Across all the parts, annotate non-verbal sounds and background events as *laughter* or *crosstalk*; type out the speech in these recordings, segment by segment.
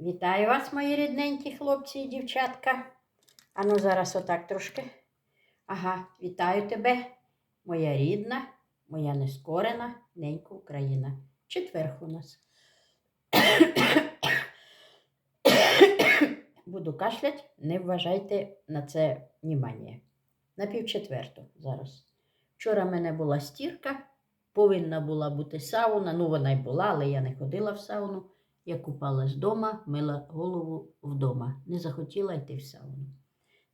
Вітаю вас, мої рідненькі хлопці і дівчатка. Ану, зараз отак трошки. Ага, вітаю тебе, моя рідна, моя нескорена, ненька Україна. Четверг у нас. *coughs* Буду кашлять, не вважайте на це внимання. На півчетверту зараз. Вчора в мене була стірка, повинна була бути сауна. Ну, вона й була, але я не ходила в сауну. Я купалась вдома, мила голову вдома. Не захотіла йти в сауну.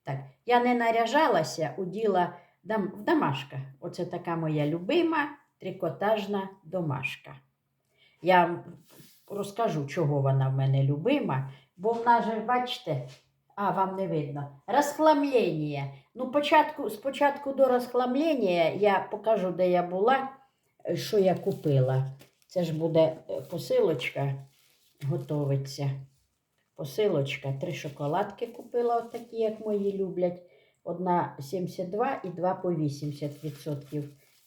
Так, я не наряжалася, уділа дам, в домашка. Оце така моя любима трикотажна домашка. Я розкажу, чого вона в мене любима, бо в нас же, бачите, а, вам не видно. Розхламлення. Ну, початку, спочатку до розхламлення я покажу, де я була, е, що я купила. Це ж буде е, посилочка, готовиться. Посилочка. Три шоколадки купила, отакі, як мої люблять. Одна 72 і два по 80%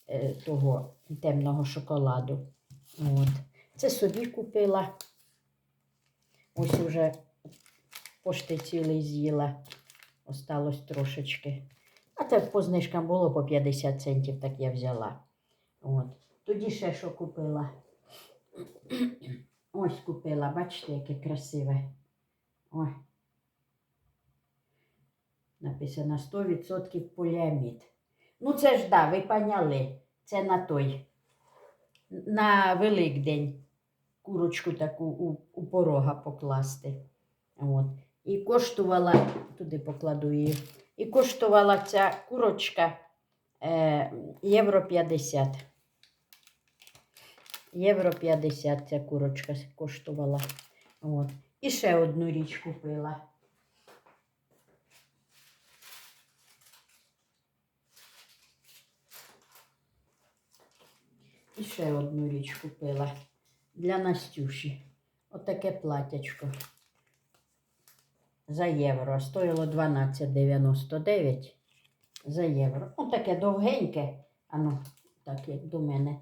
е, того темного шоколаду. От. Це собі купила. Ось уже пошти цілий з'їла. Осталось трошечки. А це по знижкам було по 50 центів, так я взяла. От. Тоді ще що купила. Ось купила, бачите, яке красиве. Ой. Написано 100% поліамід. Ну, це ж да, ви поняли. Це на той. На Великдень курочку таку у, у порога покласти. От. І коштувала, туди покладу її, і коштувала ця курочка е, євро 50. Євро 50 ця курочка коштувала. От. І ще одну річ купила. І ще одну річ купила для Настюші. Отаке платячко за євро. Стоїло 12,99 за євро. Ну, таке довгеньке. Ану, так як до мене.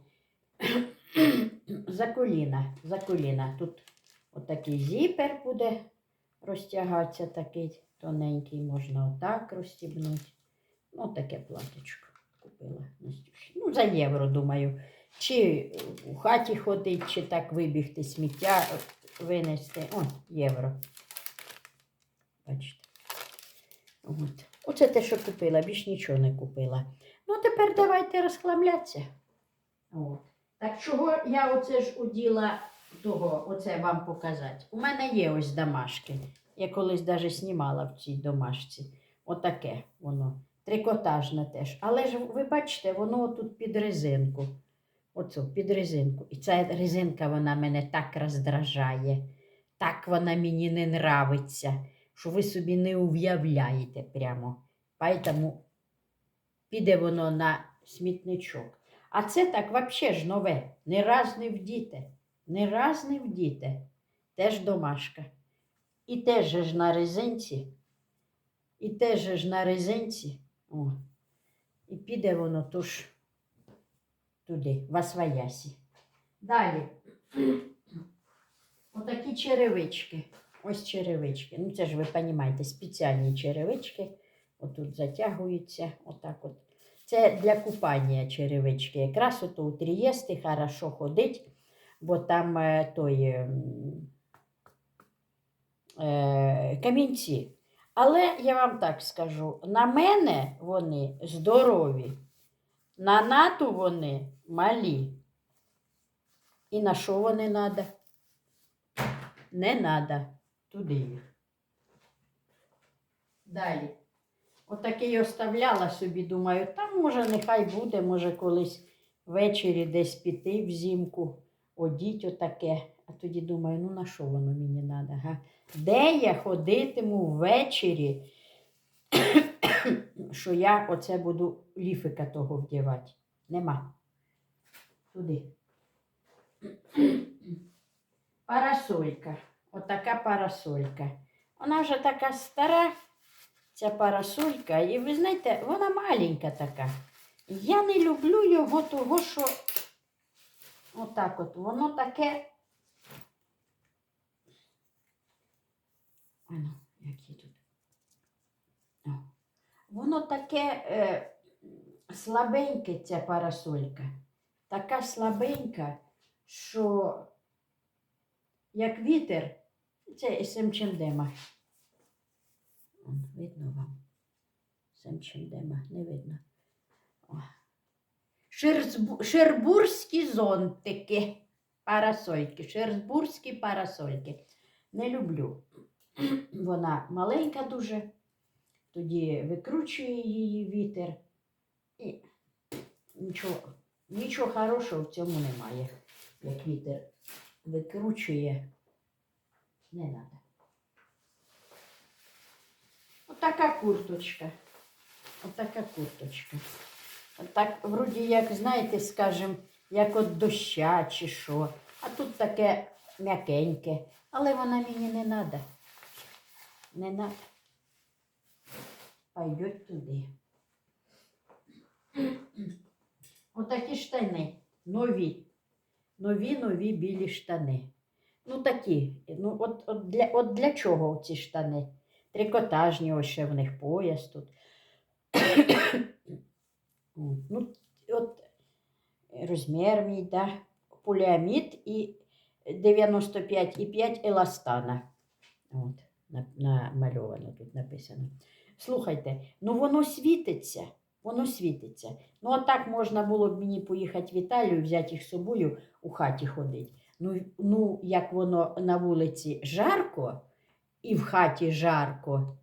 *clears throat* за коліна, за коліна. Тут отакий зіпер буде розтягатися, такий тоненький, можна отак розстібнути. Ну, таке платячко купила Ну, за євро, думаю. Чи у хаті ходить, чи так вибігти сміття винести. О, євро. Бачите. От. Оце те, що купила, більш нічого не купила. Ну, тепер давайте розхламлятися. От. Так чого я оце ж уділа того, оце вам показати. У мене є ось домашки. Я колись навіть знімала в цій домашці. Отаке воно. Трикотажне теж. Але ж ви бачите, воно тут під резинку. Оцю, під резинку. І ця резинка вона мене так роздражає. Так вона мені не нравиться, що ви собі не уявляєте прямо. Поэтому піде воно на смітничок. А це так взагалі ж нове. Не раз не вдіте. Не раз не вдіте. Теж домашка. І теж ж на резинці. І теж ж на резинці. О. І піде воно тож туди, в Освоясі. Далі. *clears throat* Отакі черевички. Ось черевички. Ну, це ж ви розумієте, спеціальні черевички. Отут затягуються. Отак от. Це для купання черевички. Якраз ото у Трієсти хорошо ходить, бо там е, той е, е, камінці. Але я вам так скажу: на мене вони здорові, на нату вони малі. І на що вони треба? Не треба. Туди їх. Далі. Отакий оставляла собі, думаю, там може нехай буде, може колись ввечері десь піти взимку, одіть отаке. А тоді думаю, ну на що воно мені треба? Га? Де я ходитиму ввечері, *coughs* що я оце буду ліфика того вдівати? Нема. Туди. *coughs* Парасолька. Отака парасолька. Вона вже така стара, ця парасолька. І ви знаєте, вона маленька така. Я не люблю його того, що отак от, воно таке Ану, які тут. Воно таке е, слабеньке, ця парасолька. Така слабенька, що як вітер, це семчендема. Он, Видно вам? Семчендема, не видно. О. Шербурзькі зонтики, парасольки, шербурзькі парасольки. Не люблю. *clears throat* Вона маленька дуже, тоді викручує її вітер. І нічого, нічого хорошого в цьому немає, як вітер викручує. Не треба. Отака курточка. Отака курточка. Отак, вроді, як, знаєте, скажем, як от доща чи що. А тут таке м'якеньке. Але вона мені не треба. Не треба. Пойдет туди. Отакі штани. Нові. Нові, нові білі штани. Ну такі. Ну, от, от, для, от для чого ці штани? Трикотажні, ще в них пояс тут. Ну, от розмір мій, да. поліамід і 95,5 еластана. От, намальовано тут написано. Слухайте, ну воно світиться, воно світиться. Ну, а так можна було б мені поїхати в Італію, взяти їх з собою у хаті ходити. Ну, ну, як воно на вулиці жарко, і в хаті жарко.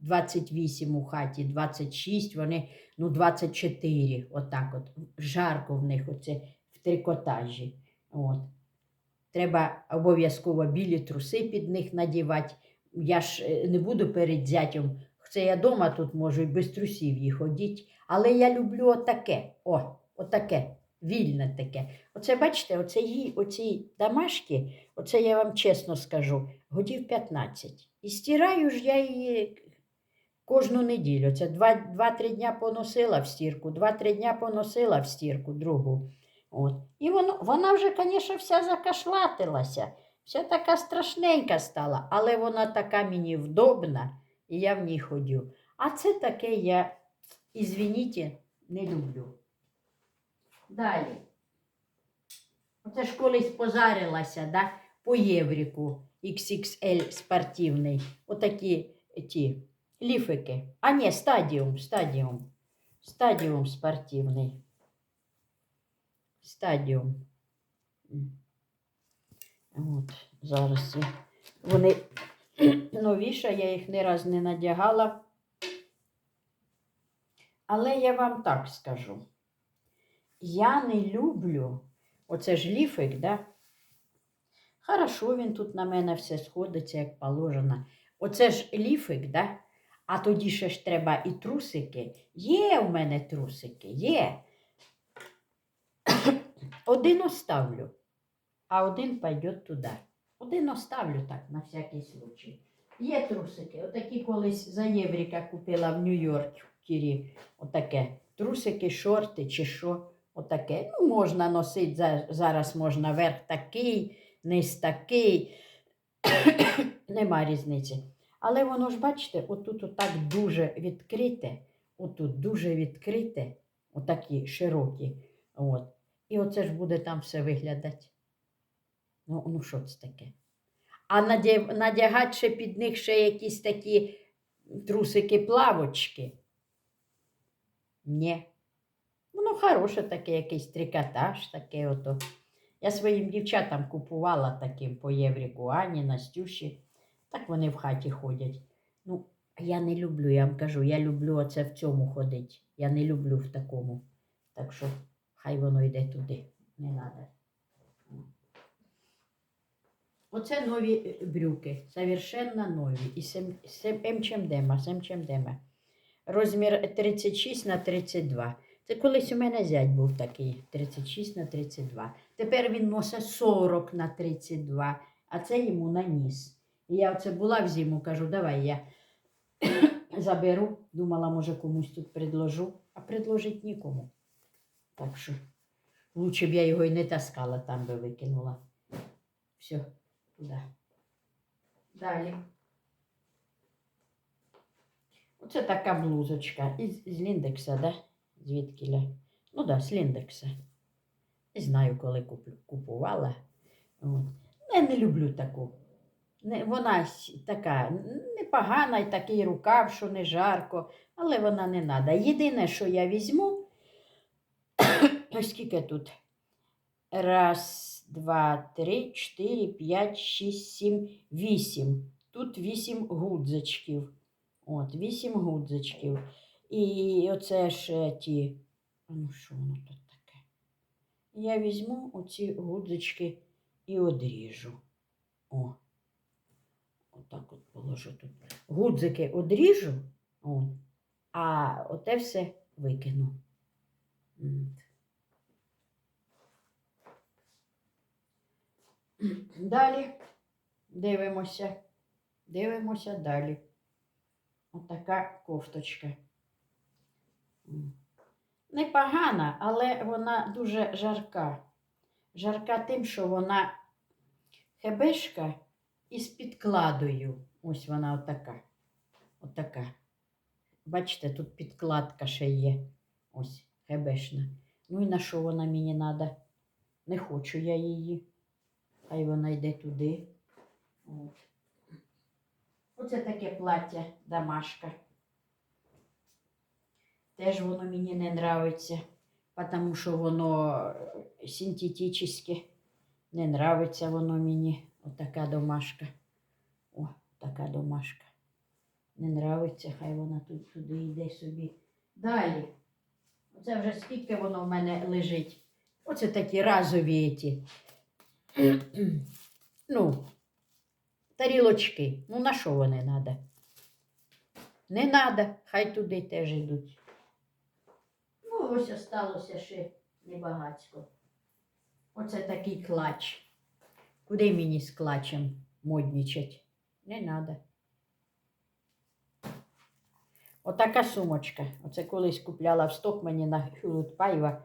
28 у хаті, 26, вони, ну, 24, отак от. Жарко в них оце в трикотажі. От. Треба обов'язково білі труси під них надівати. Я ж е, не буду перед зятем. Це я дома тут можу і без трусів їх ходіть. Але я люблю отаке. О, отаке, вільне таке. Оце, бачите, оце їй, оці домашки, оце я вам чесно скажу, годів 15. І стираю ж я її кожну неділю. Це 2-3 дня поносила в стірку, 2-3 дня поносила в стірку другу. От. І воно, вона вже, звісно, вся закашлатилася, вся така страшненька стала, але вона така мені вдобна, і я в ній ходю. А це таке я, ізвініть, не люблю. Далі. Оце ж колись позарилася, да, по євріку XXL спортивний. Отакі ті ліфики. А ні, стадіум, стадіум. Стадіум спортивний. Стадіум. От, зараз вони *clears throat* новіша, я їх не раз не надягала. Але я вам так скажу. Я не люблю, оце ж ліфик, да? Хорошо, він тут на мене все сходиться, як положено. Оце ж ліфик, да? А тоді ще ж треба і трусики. Є в мене трусики, є. *coughs* Один оставлю, а один пойде туди. Один оставлю так, на всякий случай. Є трусики. Отакі колись за Євріка купила в Нью-Йоркі. Отаке. Трусики, шорти чи що. Отаке. Ну, можна носити. Зараз можна верх такий, низ такий. *coughs* Нема різниці. Але воно ж, бачите, отут отак дуже відкрите. Отут дуже відкрите. Отакі широкі. От. І оце ж буде там все виглядати. Ну, ну що це таке? А надягати ще під них ще якісь такі трусики-плавочки. Ні. Воно хороше таке, якийсь трикотаж, таке ото. Я своїм дівчатам купувала таким по Євріку Ані, Настюші. Так вони в хаті ходять. Ну, я не люблю, я вам кажу, я люблю оце в цьому ходити. Я не люблю в такому. Так що хай воно йде туди. Не треба. Оце нові е, брюки, совершенно нові. І сем, сем, МЧМДМа, СМЧМДМа. Розмір 36 на 32. Це колись у мене зять був такий 36 на 32. Тепер він носить 40 на 32, а це йому на ніс. Я оце була в зиму, кажу, давай я *coughs* заберу. Думала, може комусь тут предложу, а предложить нікому. Так що лучше б я його і не таскала, там би викинула. Все, туди. Далі. Оце така блузочка із, з Ліндекса, да? Звідкіля? Ну да, з Ліндекса. Не знаю, коли куплю, купувала. Я не люблю таку. Не, вона така непогана, і такий рукав, що не жарко, але вона не треба. Єдине, що я візьму, *coughs* скільки тут? Раз, два, три, чотири, п'ять, шість, сім, вісім. Тут вісім гудзичків. От, вісім гудзичків. І оце ж ті. Ну що воно тут? Я візьму оці гудзички і одріжу. О. Отак от положу тут. Гудзики одріжу, о, а оте все викину. Далі дивимося. Дивимося далі. Отака кофточка. Непогана, але вона дуже жарка. Жарка тим, що вона хебешка із підкладою. Ось вона отака. Отака. Бачите, тут підкладка ще є. Ось, хебешна. Ну і на що вона мені треба? Не хочу я її. Хай вона йде туди. Оце таке плаття домашка. Теж воно мені не нравиться, тому що воно е, синтетичне. Не нравиться воно мені. Отака домашка. О, така домашка. Не нравиться, хай вона тут туди йде собі. Далі. Оце вже скільки воно в мене лежить. Оце такі разові ті. *clears throat* ну, тарілочки. Ну, на що вони треба? Не треба, хай туди теж йдуть. Ну, ось осталося ще небагацько. Оце такий клач. Куди мені з клачем моднічать? Не треба. Отака сумочка. Оце колись купляла в Стокмані на Хюлут Пайва.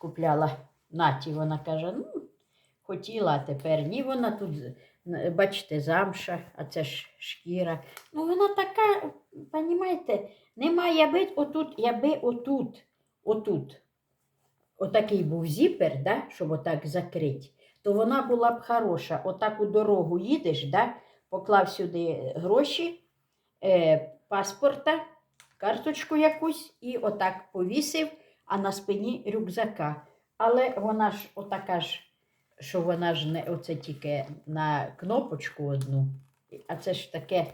Купляла Наті. Вона каже, ну, хотіла, а тепер ні. Вона тут, бачите, замша, а це ж шкіра. Ну, вона така, розумієте, немає яби отут, яби отут, отут. Отакий був зіпер, да, щоб отак закрити, то вона була б хороша. Отак у дорогу їдеш, да, поклав сюди гроші, е, паспорта, карточку якусь і отак повісив, а на спині рюкзака. Але вона ж отака ж, що вона ж не оце тільки на кнопочку одну, а це ж таке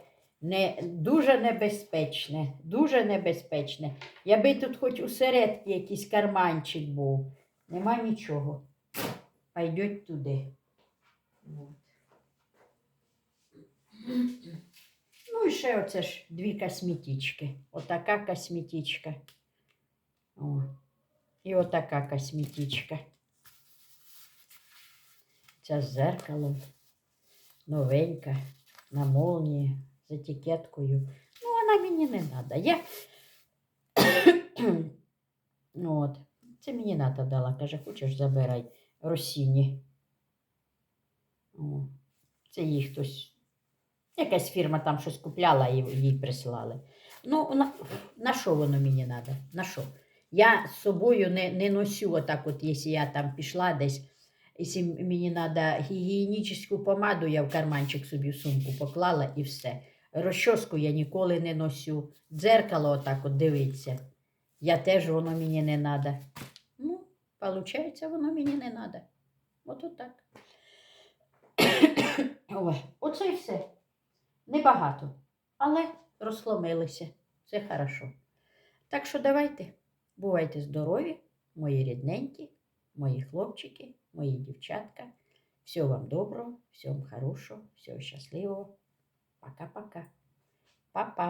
не, дуже небезпечне, дуже небезпечне. Якби тут хоч усередки якийсь карманчик був, нема нічого. Пойдеть туди. От. Ну і ще оце ж дві косметички. Отака косметичка. О. І отака косметичка. Ця з зеркалом. Новенька, на молнії, етикеткою. Ну, вона мені не треба. Я... ну, от. Це мені ната дала. Каже, хочеш, забирай Росіні. О, це їй хтось. Якась фірма там щось купляла і їй прислали. Ну, на, на що воно мені треба? На що? Я з собою не, не носю отак, от, якщо я там пішла десь, якщо мені треба гігієнічну помаду, я в карманчик собі в сумку поклала і все. Розчоску я ніколи не носю. Дзеркало отак от дивиться. Я теж воно мені не треба. Ну, виходить, воно мені не треба. От отак. *coughs* Оце і все. Небагато, але розсломилися. Це хорошо. Так що давайте, бувайте здорові, мої рідненькі, мої хлопчики, мої дівчатка. Всього вам доброго, всього хорошого, всього щасливого. Пока-пока. Па-па.